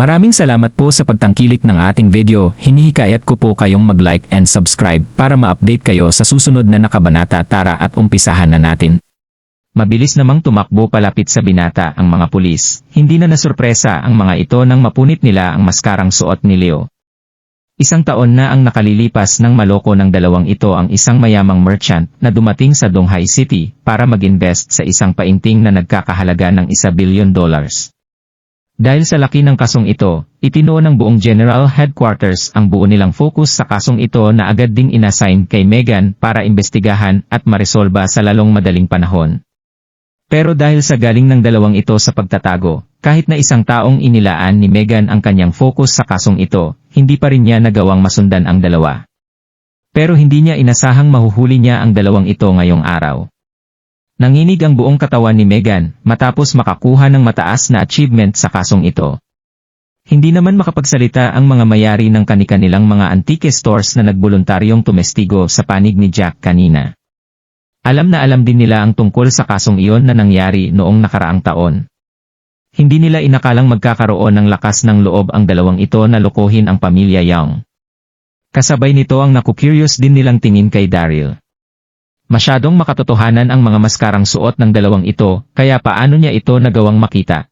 Maraming salamat po sa pagtangkilik ng ating video. Hinihikayat ko po kayong mag-like and subscribe para ma-update kayo sa susunod na nakabanata tara at umpisahan na natin. Mabilis namang tumakbo palapit sa binata ang mga pulis. Hindi na nasurpresa ang mga ito nang mapunit nila ang maskarang suot ni Leo. Isang taon na ang nakalilipas ng maloko ng dalawang ito ang isang mayamang merchant na dumating sa Donghai City para mag-invest sa isang painting na nagkakahalaga ng isa bilyon dollars. Dahil sa laki ng kasong ito, itinuo ng buong General Headquarters ang buo nilang focus sa kasong ito na agad ding inassign kay Megan para imbestigahan at maresolba sa lalong madaling panahon. Pero dahil sa galing ng dalawang ito sa pagtatago, kahit na isang taong inilaan ni Megan ang kanyang focus sa kasong ito, hindi pa rin niya nagawang masundan ang dalawa. Pero hindi niya inasahang mahuhuli niya ang dalawang ito ngayong araw. Nanginig ang buong katawan ni Megan matapos makakuha ng mataas na achievement sa kasong ito. Hindi naman makapagsalita ang mga mayari ng kanikanilang mga antique stores na nagboluntaryong tumestigo sa panig ni Jack kanina. Alam na alam din nila ang tungkol sa kasong iyon na nangyari noong nakaraang taon. Hindi nila inakalang magkakaroon ng lakas ng loob ang dalawang ito na lokohin ang pamilya Young. Kasabay nito ang naku-curious din nilang tingin kay Daryl. Masyadong makatotohanan ang mga maskarang suot ng dalawang ito, kaya paano niya ito nagawang makita?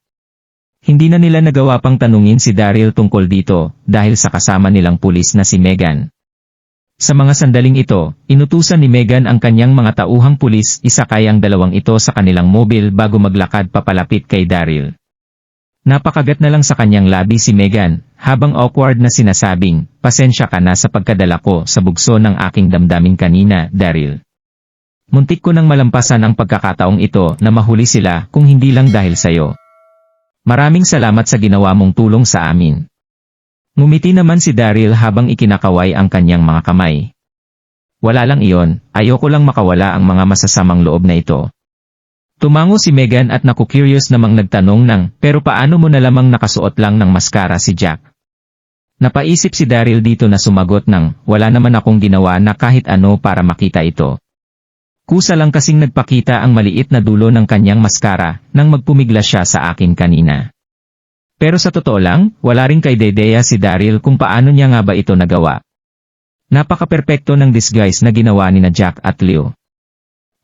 Hindi na nila nagawa pang tanungin si Daryl tungkol dito, dahil sa kasama nilang pulis na si Megan. Sa mga sandaling ito, inutusan ni Megan ang kanyang mga tauhang pulis isakay ang dalawang ito sa kanilang mobil bago maglakad papalapit kay Daryl. Napakagat na lang sa kanyang labi si Megan, habang awkward na sinasabing, pasensya ka na sa pagkadala ko sa bugso ng aking damdamin kanina, Daryl. Muntik ko nang malampasan ang pagkakataong ito na mahuli sila kung hindi lang dahil sayo. Maraming salamat sa ginawa mong tulong sa amin. Ngumiti naman si Daryl habang ikinakaway ang kanyang mga kamay. Wala lang iyon, ayoko lang makawala ang mga masasamang loob na ito. Tumango si Megan at naku-curious namang nagtanong ng, pero paano mo na lamang nakasuot lang ng maskara si Jack? Napaisip si Daryl dito na sumagot ng, wala naman akong ginawa na kahit ano para makita ito. Kusa lang kasing nagpakita ang maliit na dulo ng kanyang maskara nang magpumigla siya sa akin kanina. Pero sa totoo lang, wala rin kay Dedea si Daryl kung paano niya nga ba ito nagawa. Napaka-perpekto ng disguise na ginawa ni na Jack at Leo.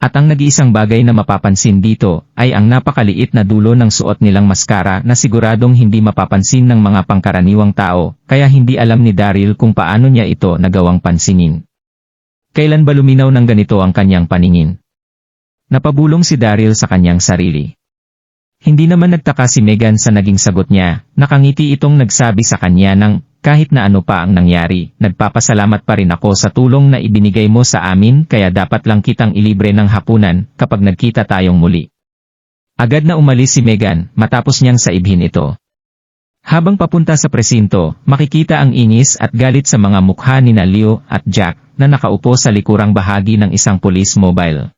At ang nag-iisang bagay na mapapansin dito ay ang napakaliit na dulo ng suot nilang maskara na siguradong hindi mapapansin ng mga pangkaraniwang tao, kaya hindi alam ni Daryl kung paano niya ito nagawang pansinin. Kailan ba luminaw ng ganito ang kanyang paningin? Napabulong si Daryl sa kanyang sarili. Hindi naman nagtaka si Megan sa naging sagot niya, nakangiti itong nagsabi sa kanya ng, kahit na ano pa ang nangyari, nagpapasalamat pa rin ako sa tulong na ibinigay mo sa amin kaya dapat lang kitang ilibre ng hapunan kapag nagkita tayong muli. Agad na umalis si Megan matapos niyang saibhin ito. Habang papunta sa presinto, makikita ang inis at galit sa mga mukha ni Leo at Jack na nakaupo sa likurang bahagi ng isang police mobile.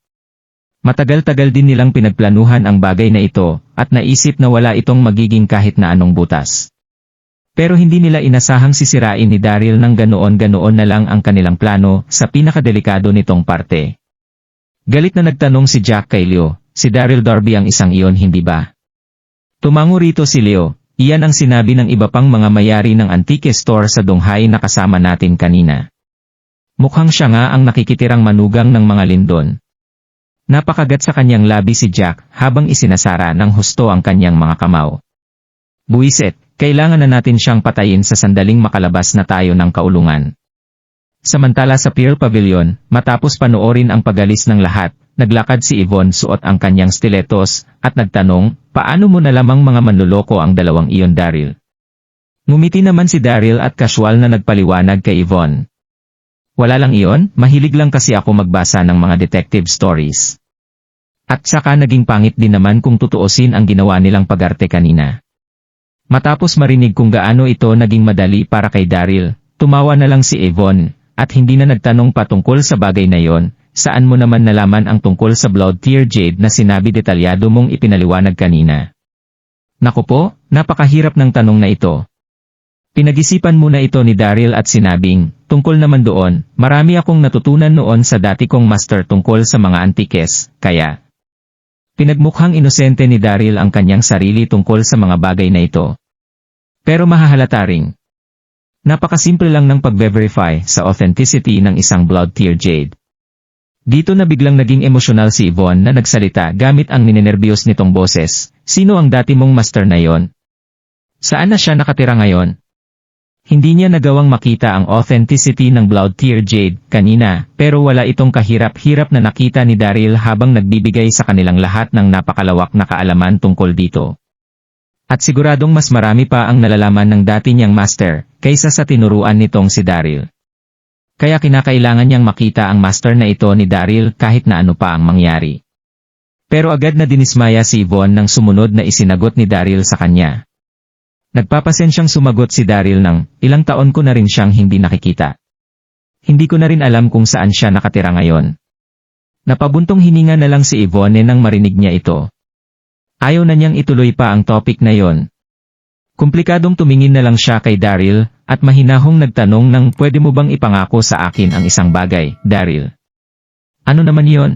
Matagal-tagal din nilang pinagplanuhan ang bagay na ito, at naisip na wala itong magiging kahit na anong butas. Pero hindi nila inasahang sisirain ni Daryl ng ganoon-ganoon na lang ang kanilang plano sa pinakadelikado nitong parte. Galit na nagtanong si Jack kay Leo, si Daryl Darby ang isang iyon hindi ba? Tumango rito si Leo, iyan ang sinabi ng iba pang mga mayari ng antique store sa Donghai na kasama natin kanina. Mukhang siya nga ang nakikitirang manugang ng mga lindon. Napakagat sa kanyang labi si Jack habang isinasara ng husto ang kanyang mga kamao. Buiset, kailangan na natin siyang patayin sa sandaling makalabas na tayo ng kaulungan. Samantala sa Pier Pavilion, matapos panoorin ang pagalis ng lahat, naglakad si Yvonne suot ang kanyang stilettos, at nagtanong, paano mo na lamang mga manluloko ang dalawang iyon Daryl? Ngumiti naman si Daryl at casual na nagpaliwanag kay Yvonne. Wala lang iyon, mahilig lang kasi ako magbasa ng mga detective stories. At saka naging pangit din naman kung tutuusin ang ginawa nilang pagarte kanina. Matapos marinig kung gaano ito naging madali para kay Daryl, tumawa na lang si Yvonne, at hindi na nagtanong patungkol sa bagay na yon, saan mo naman nalaman ang tungkol sa Blood Tear Jade na sinabi detalyado mong ipinaliwanag kanina. Naku po, napakahirap ng tanong na ito. Pinag-isipan muna ito ni Daryl at sinabing, tungkol naman doon, marami akong natutunan noon sa dati kong master tungkol sa mga antikes, kaya. Pinagmukhang inosente ni Daryl ang kanyang sarili tungkol sa mga bagay na ito. Pero mahahalata ring. Napakasimple lang ng pag-verify sa authenticity ng isang blood tier jade. Dito na biglang naging emosyonal si Yvonne na nagsalita gamit ang ninenervyos nitong boses. Sino ang dati mong master na yon? Saan na siya nakatira ngayon? Hindi niya nagawang makita ang authenticity ng Blood Tier Jade kanina, pero wala itong kahirap-hirap na nakita ni Daryl habang nagbibigay sa kanilang lahat ng napakalawak na kaalaman tungkol dito. At siguradong mas marami pa ang nalalaman ng dati niyang master, kaysa sa tinuruan nitong si Daryl. Kaya kinakailangan niyang makita ang master na ito ni Daryl kahit na ano pa ang mangyari. Pero agad na dinismaya si Yvonne nang sumunod na isinagot ni Daryl sa kanya. Nagpapasensyang sumagot si Daryl ng, ilang taon ko na rin siyang hindi nakikita. Hindi ko na rin alam kung saan siya nakatira ngayon. Napabuntong hininga na lang si Yvonne nang marinig niya ito. Ayaw na niyang ituloy pa ang topic na yon. Komplikadong tumingin na lang siya kay Daryl, at mahinahong nagtanong ng pwede mo bang ipangako sa akin ang isang bagay, Daryl? Ano naman yon?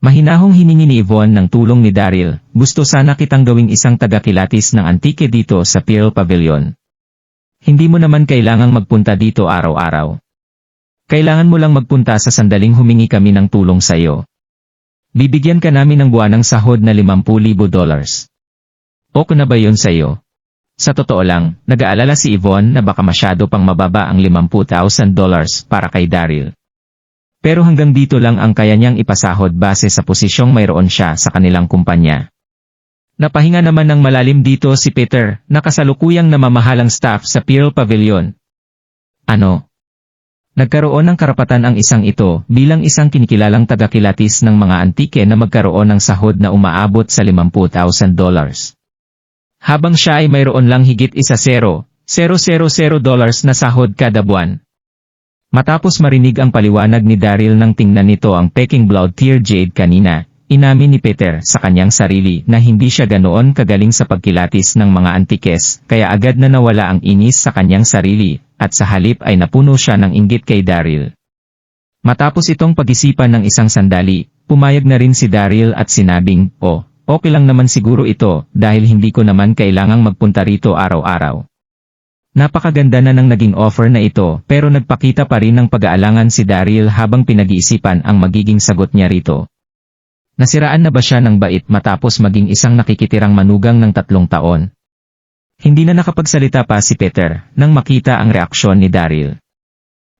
Mahinahong hiningi ni Yvonne ng tulong ni Daryl, gusto sana kitang gawing isang tagakilatis ng antike dito sa Pearl Pavilion. Hindi mo naman kailangang magpunta dito araw-araw. Kailangan mo lang magpunta sa sandaling humingi kami ng tulong sa iyo. Bibigyan ka namin ng buwanang sahod na 50,000 dollars. Okay na ba yon sa iyo? Sa totoo lang, nag-aalala si Yvonne na baka masyado pang mababa ang 50,000 dollars para kay Daryl. Pero hanggang dito lang ang kaya niyang ipasahod base sa posisyong mayroon siya sa kanilang kumpanya. Napahinga naman ng malalim dito si Peter, na kasalukuyang namamahalang staff sa Pearl Pavilion. Ano? Nagkaroon ng karapatan ang isang ito bilang isang kinikilalang tagakilatis ng mga antike na magkaroon ng sahod na umaabot sa 50,000 dollars. Habang siya ay mayroon lang higit isa 0, 000 dollars na sahod kada buwan. Matapos marinig ang paliwanag ni Daryl nang tingnan nito ang Peking Blood Tear Jade kanina, inamin ni Peter sa kanyang sarili na hindi siya ganoon kagaling sa pagkilatis ng mga antikes, kaya agad na nawala ang inis sa kanyang sarili, at sa halip ay napuno siya ng inggit kay Daryl. Matapos itong pag-isipan ng isang sandali, pumayag na rin si Daryl at sinabing, oh, okay lang naman siguro ito, dahil hindi ko naman kailangang magpunta rito araw-araw. Napakaganda na ng naging offer na ito pero nagpakita pa rin ng pag-aalangan si Daryl habang pinag-iisipan ang magiging sagot niya rito. Nasiraan na ba siya ng bait matapos maging isang nakikitirang manugang ng tatlong taon? Hindi na nakapagsalita pa si Peter nang makita ang reaksyon ni Daryl.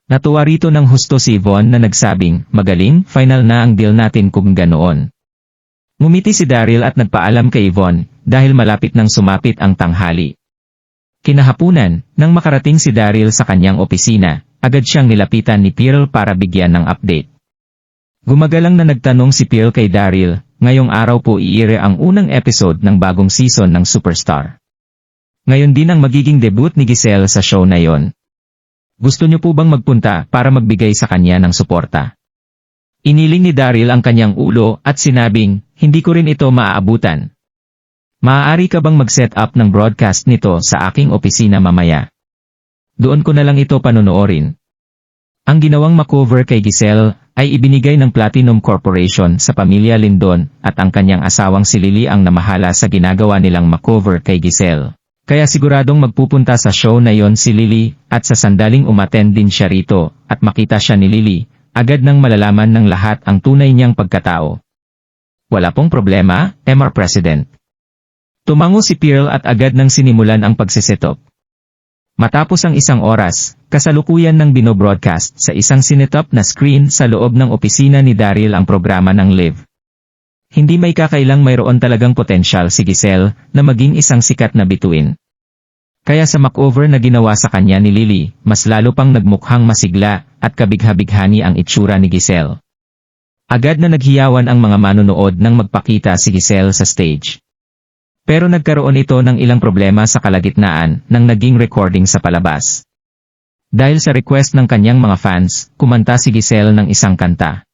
Natuwa rito ng husto si Yvonne na nagsabing, magaling, final na ang deal natin kung ganoon. Ngumiti si Daryl at nagpaalam kay Yvonne dahil malapit nang sumapit ang tanghali. Kinahapunan, nang makarating si Daryl sa kanyang opisina, agad siyang nilapitan ni Pearl para bigyan ng update. Gumagalang na nagtanong si Pearl kay Daryl, ngayong araw po iire ang unang episode ng bagong season ng Superstar. Ngayon din ang magiging debut ni Giselle sa show na yon. Gusto niyo po bang magpunta para magbigay sa kanya ng suporta? Iniling ni Daryl ang kanyang ulo at sinabing, hindi ko rin ito maaabutan, Maaari ka bang mag-set up ng broadcast nito sa aking opisina mamaya? Doon ko na lang ito panonoorin. Ang ginawang makover kay Giselle ay ibinigay ng Platinum Corporation sa pamilya Lindon at ang kanyang asawang si Lily ang namahala sa ginagawa nilang makover kay Giselle. Kaya siguradong magpupunta sa show na yon si Lily at sa sandaling umaten din siya rito at makita siya ni Lily, agad nang malalaman ng lahat ang tunay niyang pagkatao. Wala pong problema, MR President. Tumango si Pearl at agad nang sinimulan ang pagsisetop. Matapos ang isang oras, kasalukuyan ng binobroadcast sa isang sinetop na screen sa loob ng opisina ni Daryl ang programa ng Live. Hindi may kakailang mayroon talagang potensyal si Giselle na maging isang sikat na bituin. Kaya sa makeover na ginawa sa kanya ni Lily, mas lalo pang nagmukhang masigla at kabigha-bighani ang itsura ni Giselle. Agad na naghiyawan ang mga manonood nang magpakita si Giselle sa stage. Pero nagkaroon ito ng ilang problema sa kalagitnaan ng naging recording sa palabas. Dahil sa request ng kanyang mga fans, kumanta si Giselle ng isang kanta.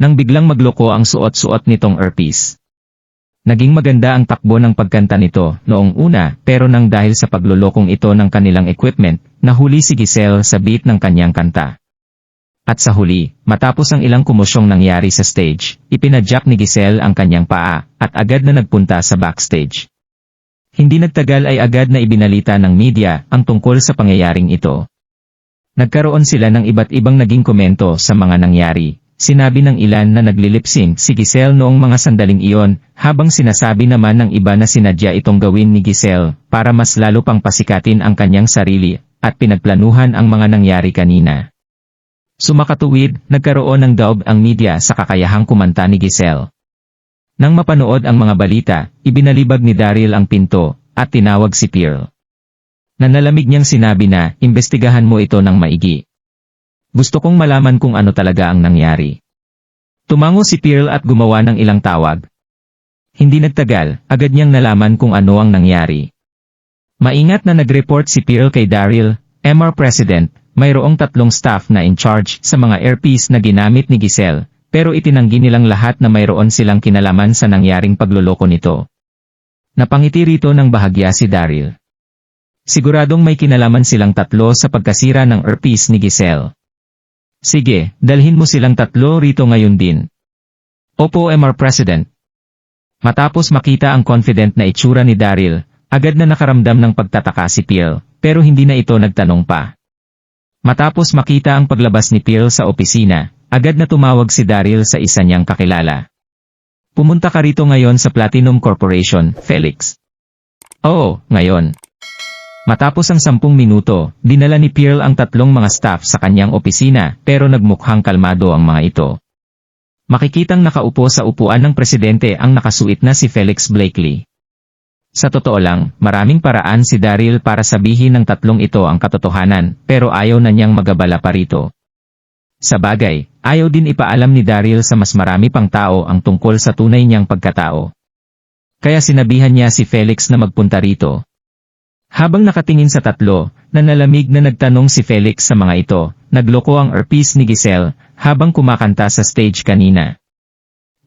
Nang biglang magloko ang suot-suot nitong earpiece. Naging maganda ang takbo ng pagkanta nito noong una pero nang dahil sa paglulokong ito ng kanilang equipment, nahuli si Giselle sa beat ng kanyang kanta. At sa huli, matapos ang ilang kumusyong nangyari sa stage, ipinadyak ni Giselle ang kanyang paa, at agad na nagpunta sa backstage. Hindi nagtagal ay agad na ibinalita ng media ang tungkol sa pangyayaring ito. Nagkaroon sila ng iba't ibang naging komento sa mga nangyari. Sinabi ng ilan na naglilipsing si Giselle noong mga sandaling iyon, habang sinasabi naman ng iba na sinadya itong gawin ni Giselle para mas lalo pang pasikatin ang kanyang sarili at pinagplanuhan ang mga nangyari kanina. Sumakatuwid, nagkaroon ng daub ang media sa kakayahang kumanta ni Giselle. Nang mapanood ang mga balita, ibinalibag ni Daryl ang pinto, at tinawag si Pearl. Nanalamig niyang sinabi na, imbestigahan mo ito ng maigi. Gusto kong malaman kung ano talaga ang nangyari. Tumango si Pearl at gumawa ng ilang tawag. Hindi nagtagal, agad niyang nalaman kung ano ang nangyari. Maingat na nag-report si Pearl kay Daryl, MR President, mayroong tatlong staff na in charge sa mga earpiece na ginamit ni Giselle, pero itinanggi nilang lahat na mayroon silang kinalaman sa nangyaring pagluloko nito. Napangiti rito ng bahagya si Daryl. Siguradong may kinalaman silang tatlo sa pagkasira ng earpiece ni Giselle. Sige, dalhin mo silang tatlo rito ngayon din. Opo MR President. Matapos makita ang confident na itsura ni Daryl, agad na nakaramdam ng pagtataka si Pearl, pero hindi na ito nagtanong pa. Matapos makita ang paglabas ni Pearl sa opisina, agad na tumawag si Daryl sa isa niyang kakilala. Pumunta ka rito ngayon sa Platinum Corporation, Felix. Oo, ngayon. Matapos ang sampung minuto, dinala ni Pearl ang tatlong mga staff sa kanyang opisina pero nagmukhang kalmado ang mga ito. Makikitang nakaupo sa upuan ng presidente ang nakasuit na si Felix Blakely. Sa totoo lang, maraming paraan si Daryl para sabihin ng tatlong ito ang katotohanan pero ayaw na niyang magabala pa rito. Sa bagay, ayaw din ipaalam ni Daryl sa mas marami pang tao ang tungkol sa tunay niyang pagkatao. Kaya sinabihan niya si Felix na magpunta rito. Habang nakatingin sa tatlo, nanalamig na nagtanong si Felix sa mga ito, nagloko ang earpiece ni Giselle, habang kumakanta sa stage kanina.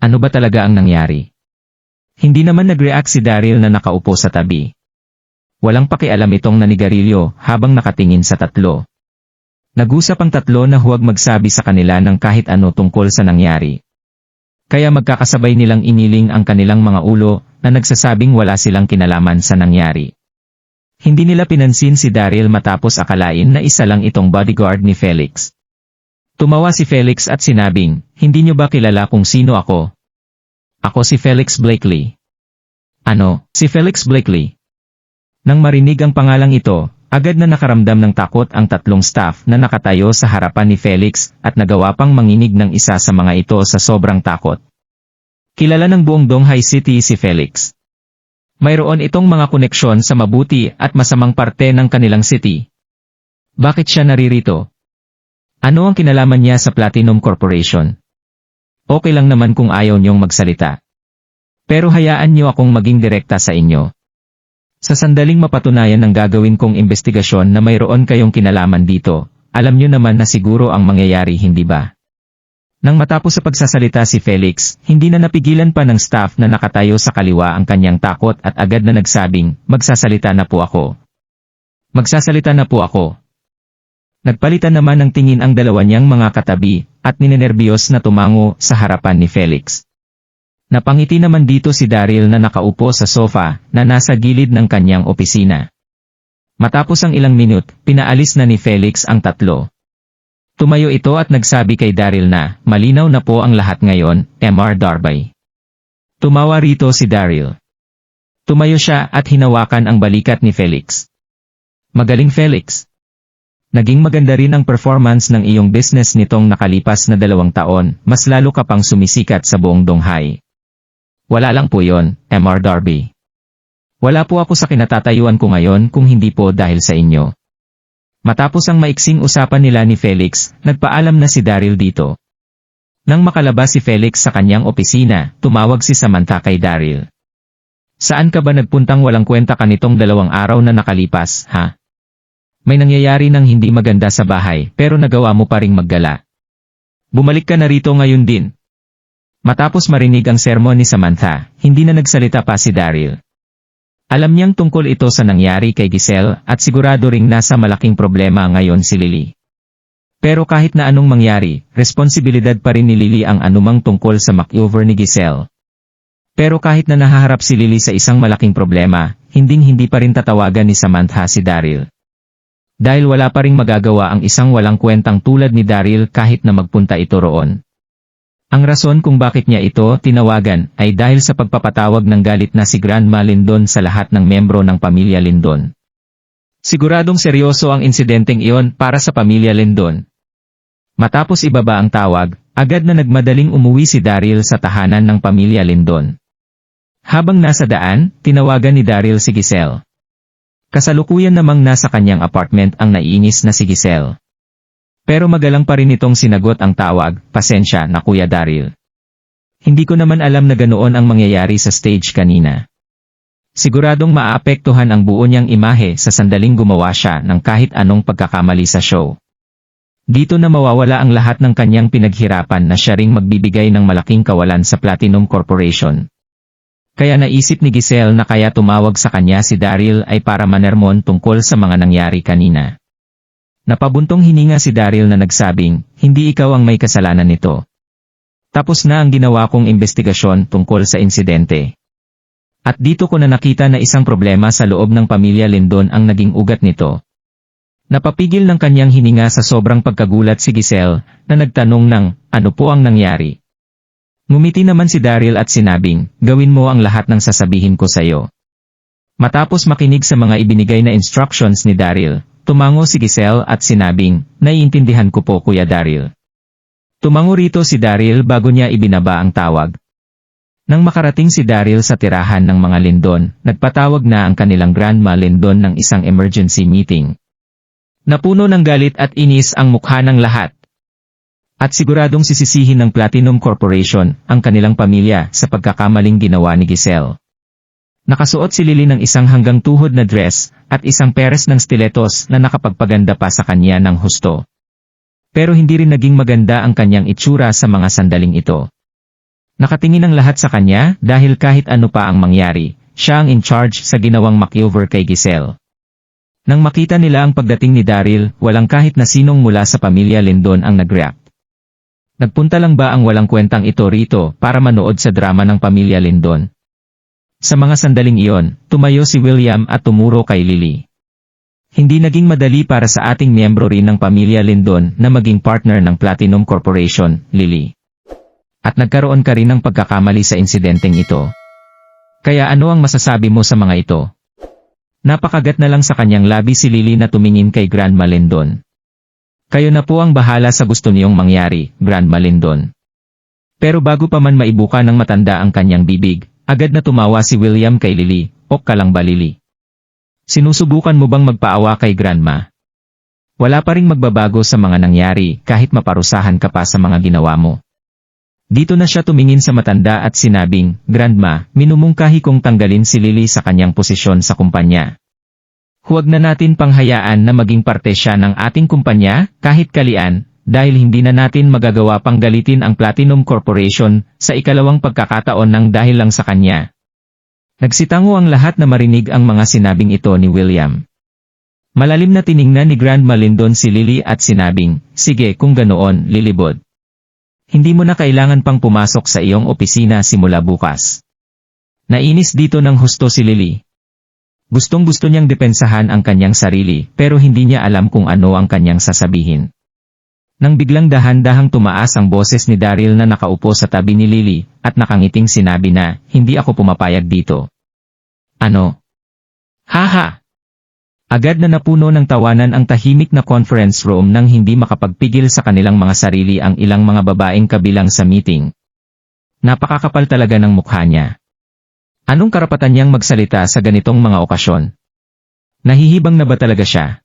Ano ba talaga ang nangyari? Hindi naman nag-react si Daryl na nakaupo sa tabi. Walang pakialam itong nanigarilyo habang nakatingin sa tatlo. Nag-usap ang tatlo na huwag magsabi sa kanila ng kahit ano tungkol sa nangyari. Kaya magkakasabay nilang iniling ang kanilang mga ulo na nagsasabing wala silang kinalaman sa nangyari. Hindi nila pinansin si Daryl matapos akalain na isa lang itong bodyguard ni Felix. Tumawa si Felix at sinabing, hindi niyo ba kilala kung sino ako? Ako si Felix Blakely. Ano, si Felix Blakely? Nang marinig ang pangalang ito, agad na nakaramdam ng takot ang tatlong staff na nakatayo sa harapan ni Felix at nagawa pang manginig ng isa sa mga ito sa sobrang takot. Kilala ng buong Donghai City si Felix. Mayroon itong mga koneksyon sa mabuti at masamang parte ng kanilang city. Bakit siya naririto? Ano ang kinalaman niya sa Platinum Corporation? Okay lang naman kung ayaw niyong magsalita. Pero hayaan niyo akong maging direkta sa inyo. Sa sandaling mapatunayan ng gagawin kong investigasyon na mayroon kayong kinalaman dito, alam niyo naman na siguro ang mangyayari hindi ba? Nang matapos sa pagsasalita si Felix, hindi na napigilan pa ng staff na nakatayo sa kaliwa ang kanyang takot at agad na nagsabing, magsasalita na po ako. Magsasalita na po ako. Nagpalitan naman ng tingin ang dalawa niyang mga katabi, at ninenerbiyos na tumango sa harapan ni Felix. Napangiti naman dito si Daryl na nakaupo sa sofa na nasa gilid ng kanyang opisina. Matapos ang ilang minute, pinaalis na ni Felix ang tatlo. Tumayo ito at nagsabi kay Daryl na, malinaw na po ang lahat ngayon, MR Darby. Tumawa rito si Daryl. Tumayo siya at hinawakan ang balikat ni Felix. Magaling Felix. Naging maganda rin ang performance ng iyong business nitong nakalipas na dalawang taon, mas lalo ka pang sumisikat sa buong Donghai. Wala lang po yon, MR Darby. Wala po ako sa kinatatayuan ko ngayon kung hindi po dahil sa inyo. Matapos ang maiksing usapan nila ni Felix, nagpaalam na si Daryl dito. Nang makalabas si Felix sa kanyang opisina, tumawag si Samantha kay Daryl. Saan ka ba nagpuntang walang kwenta ka nitong dalawang araw na nakalipas, ha? May nangyayari ng hindi maganda sa bahay pero nagawa mo pa ring maggala. Bumalik ka na rito ngayon din. Matapos marinig ang sermon ni Samantha, hindi na nagsalita pa si Daryl. Alam niyang tungkol ito sa nangyari kay Giselle at sigurado ring nasa malaking problema ngayon si Lily. Pero kahit na anong mangyari, responsibilidad pa rin ni Lily ang anumang tungkol sa makeover ni Giselle. Pero kahit na nahaharap si Lily sa isang malaking problema, hinding-hindi pa rin tatawagan ni Samantha si Daryl. Dahil wala pa ring magagawa ang isang walang kwentang tulad ni Daryl kahit na magpunta ito roon. Ang rason kung bakit niya ito tinawagan ay dahil sa pagpapatawag ng galit na si Grandma Lindon sa lahat ng membro ng pamilya Lindon. Siguradong seryoso ang insidenteng iyon para sa pamilya Lindon. Matapos ibaba ang tawag, agad na nagmadaling umuwi si Daryl sa tahanan ng pamilya Lindon. Habang nasa daan, tinawagan ni Daryl si Giselle. Kasalukuyan namang nasa kanyang apartment ang naiinis na si Giselle. Pero magalang pa rin itong sinagot ang tawag, pasensya na Kuya Daryl. Hindi ko naman alam na ganoon ang mangyayari sa stage kanina. Siguradong maapektuhan ang buo niyang imahe sa sandaling gumawa siya ng kahit anong pagkakamali sa show. Dito na mawawala ang lahat ng kanyang pinaghirapan na siya ring magbibigay ng malaking kawalan sa Platinum Corporation. Kaya naisip ni Giselle na kaya tumawag sa kanya si Daryl ay para manermon tungkol sa mga nangyari kanina. Napabuntong hininga si Daryl na nagsabing, hindi ikaw ang may kasalanan nito. Tapos na ang ginawa kong investigasyon tungkol sa insidente. At dito ko na nakita na isang problema sa loob ng pamilya Lindon ang naging ugat nito. Napapigil ng kanyang hininga sa sobrang pagkagulat si Giselle na nagtanong ng, ano po ang nangyari? Ngumiti naman si Daryl at sinabing, gawin mo ang lahat ng sasabihin ko sa'yo. Matapos makinig sa mga ibinigay na instructions ni Daryl, tumango si Giselle at sinabing, naiintindihan ko po Kuya Daryl. Tumango rito si Daryl bago niya ibinaba ang tawag. Nang makarating si Daryl sa tirahan ng mga Lindon, nagpatawag na ang kanilang Grandma Lindon ng isang emergency meeting. Napuno ng galit at inis ang mukha ng lahat. At siguradong sisisihin ng Platinum Corporation ang kanilang pamilya sa pagkakamaling ginawa ni Giselle. Nakasuot si Lily ng isang hanggang tuhod na dress at isang peres ng stilettos na nakapagpaganda pa sa kanya ng husto. Pero hindi rin naging maganda ang kanyang itsura sa mga sandaling ito. Nakatingin ang lahat sa kanya dahil kahit ano pa ang mangyari, siya ang in charge sa ginawang makeover kay Giselle. Nang makita nila ang pagdating ni Daryl, walang kahit na sinong mula sa pamilya Lindon ang nag-react. Nagpunta lang ba ang walang kwentang ito rito para manood sa drama ng pamilya Lindon? Sa mga sandaling iyon, tumayo si William at tumuro kay Lily. Hindi naging madali para sa ating miyembro rin ng pamilya Lindon na maging partner ng Platinum Corporation, Lily. At nagkaroon ka rin ng pagkakamali sa insidenteng ito. Kaya ano ang masasabi mo sa mga ito? Napakagat na lang sa kanyang labi si Lily na tumingin kay Grandma Lindon. Kayo na po ang bahala sa gusto niyong mangyari, Grandma Lindon. Pero bago pa man maibuka ng matanda ang kanyang bibig, agad na tumawa si William kay Lily, ok ka lang ba Lily? Sinusubukan mo bang magpaawa kay Grandma? Wala pa ring magbabago sa mga nangyari kahit maparusahan ka pa sa mga ginawa mo. Dito na siya tumingin sa matanda at sinabing, Grandma, minumungkahi kong tanggalin si Lily sa kanyang posisyon sa kumpanya. Huwag na natin panghayaan na maging parte siya ng ating kumpanya, kahit kalian, dahil hindi na natin magagawa pang galitin ang Platinum Corporation sa ikalawang pagkakataon ng dahil lang sa kanya. Nagsitango ang lahat na marinig ang mga sinabing ito ni William. Malalim na tiningnan ni Grandma Lindon si Lily at sinabing, Sige kung ganoon, Lilibod. Hindi mo na kailangan pang pumasok sa iyong opisina simula bukas. Nainis dito ng husto si Lily. Gustong gusto niyang depensahan ang kanyang sarili pero hindi niya alam kung ano ang kanyang sasabihin. Nang biglang dahan-dahang tumaas ang boses ni Daryl na nakaupo sa tabi ni Lily, at nakangiting sinabi na, hindi ako pumapayag dito. Ano? Haha! Agad na napuno ng tawanan ang tahimik na conference room nang hindi makapagpigil sa kanilang mga sarili ang ilang mga babaeng kabilang sa meeting. Napakakapal talaga ng mukha niya. Anong karapatan niyang magsalita sa ganitong mga okasyon? Nahihibang na ba talaga siya?